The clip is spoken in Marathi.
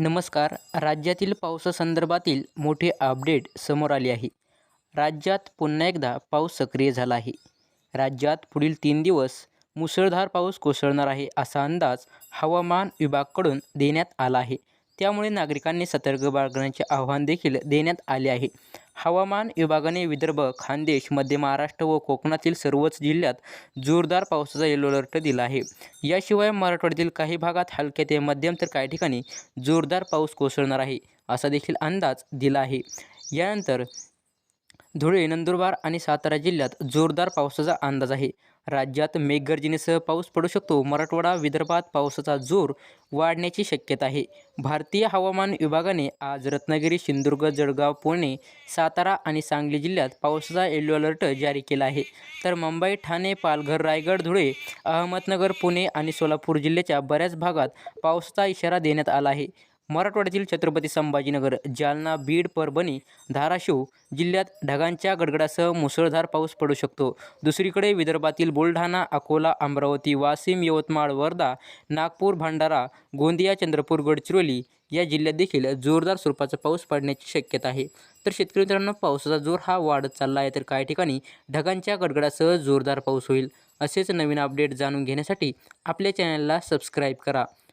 नमस्कार. राज्यातील पावसासंदर्भातील मोठे अपडेट समोर आले आहे. राज्यात पुन्हा एकदा पाऊस सक्रिय झाला आहे. राज्यात पुढील तीन दिवस मुसळधार पाऊस कोसळणार आहे असा अंदाज हवामान विभागाकडून देण्यात आला आहे. त्यामुळे नागरिकांनी सतर्क बाळगण्याचे आवाहन देखील देण्यात आले आहे. हवामान विभागाने विदर्भ खानदेश मध्य महाराष्ट्र व कोकणातील सर्वच जिल्ह्यात जोरदार पावसाचा येलो अलर्ट दिला आहे. याशिवाय मराठवाड्यातील काही भागात हलक्या ते मध्यम तर काही ठिकाणी जोरदार पाऊस कोसळणार आहे असा देखील अंदाज दिला आहे. यानंतर धुळे नंदुरबार आणि सातारा जिल्ह्यात जोरदार पावसाचा अंदाज आहे. राज्यात मेघगर्जनेसह पाऊस पडू शकतो. मराठवाडा विदर्भात पावसाचा जोर वाढण्याची शक्यता आहे. भारतीय हवामान विभागाने आज रत्नागिरी सिंधुदुर्ग जळगाव पुणे सातारा आणि सांगली जिल्ह्यात पावसाचा येलो अलर्ट जारी केला आहे. तर मुंबई ठाणे पालघर रायगड धुळे अहमदनगर पुणे आणि सोलापूर जिल्ह्याच्या बऱ्याच भागात पावसाचा इशारा देण्यात आला आहे. मराठवाड्यातील छत्रपती संभाजीनगर जालना बीड परभणी धाराशिव जिल्ह्यात ढगांच्या गडगडासह मुसळधार पाऊस पडू शकतो. दुसरीकडे विदर्भातील बुलढाणा अकोला अमरावती वाशिम यवतमाळ वर्धा नागपूर भंडारा गोंदिया चंद्रपूर गडचिरोली या जिल्ह्यात देखील जोरदार स्वरूपाचा पाऊस पडण्याची शक्यता आहे. तर शेतकरी मित्रांनो पावसाचा जोर हा वाढत चालला आहे तर काही ठिकाणी ढगांच्या गडगडासह जोरदार पाऊस होईल. असेच नवीन अपडेट जाणून घेण्यासाठी आपल्या चॅनलला सबस्क्राईब करा.